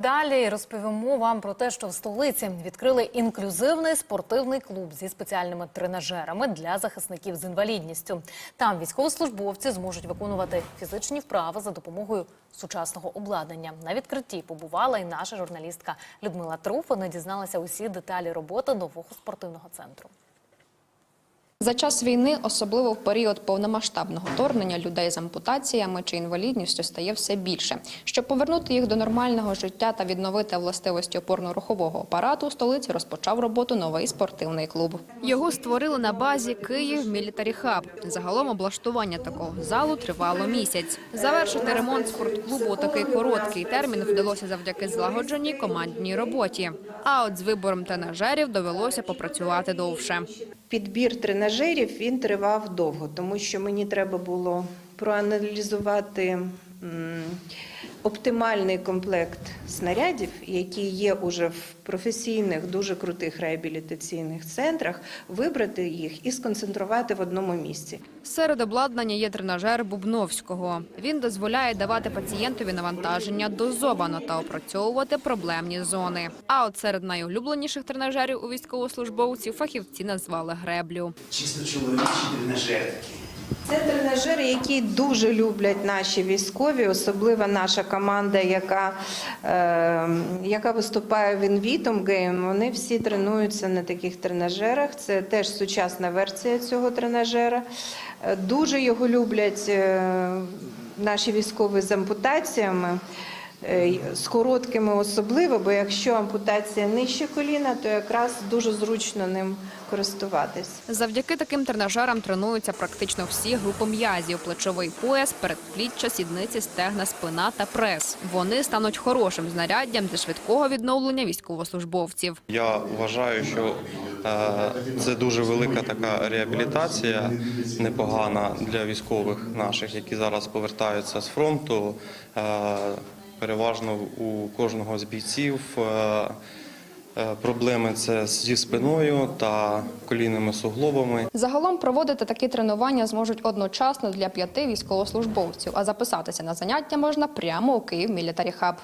Далі розповімо вам про те, що в столиці відкрили інклюзивний спортивний клуб зі спеціальними тренажерами для захисників з інвалідністю. Там військовослужбовці зможуть виконувати фізичні вправи за допомогою сучасного обладнання. На відкритті побувала і наша журналістка Людмила Труф. Вона дізналася усі деталі роботи нового спортивного центру. За час війни, особливо в період повномасштабного вторгнення, людей з ампутаціями чи інвалідністю стає все більше. Щоб повернути їх до нормального життя та відновити властивості опорно-рухового апарату, у столиці розпочав роботу новий спортивний клуб. Його створили на базі Київ Мілітарі Хаб. Загалом облаштування такого залу тривало місяць. Завершити ремонт спортклубу у такий короткий термін вдалося завдяки злагодженій командній роботі. А от з вибором тренажерів довелося попрацювати довше. Підбір тренажерів він тривав довго, тому що мені треба було проаналізувати оптимальний комплект снарядів, які є уже в професійних, дуже крутих реабілітаційних центрах, вибрати їх і сконцентрувати в одному місці. Серед обладнання є тренажер Бубновського. Він дозволяє давати пацієнтові навантаження дозовано та опрацьовувати проблемні зони. А от серед найулюбленіших тренажерів у військовослужбовців фахівці назвали греблю. чисто чоловічі тренажери такі. Це тренажери, які дуже люблять наші військові, особливо наша команда, яка, е, яка виступає в Інвітом Game, Вони всі тренуються на таких тренажерах. Це теж сучасна версія цього тренажера. Е, Дуже його люблять е, наші військові з ампутаціями. Е, З короткими особливо, бо якщо ампутація нижче коліна, то якраз дуже зручно ним користуватись. Завдяки таким тренажерам тренуються практично всі групи м'язів: плечовий пояс, передпліччя, сідниці, стегна, спина та прес. Вони стануть хорошим знаряддям для швидкого відновлення військовослужбовців. Я вважаю, що е, це дуже велика така реабілітація, непогана для військових наших, які зараз повертаються з фронту. Переважно у кожного з бійців е, е, проблеми це зі спиною та колінними суглобами. Загалом проводити такі тренування зможуть одночасно для п'яти військовослужбовців, а записатися на заняття можна прямо у Київ Мілітарі Хаб.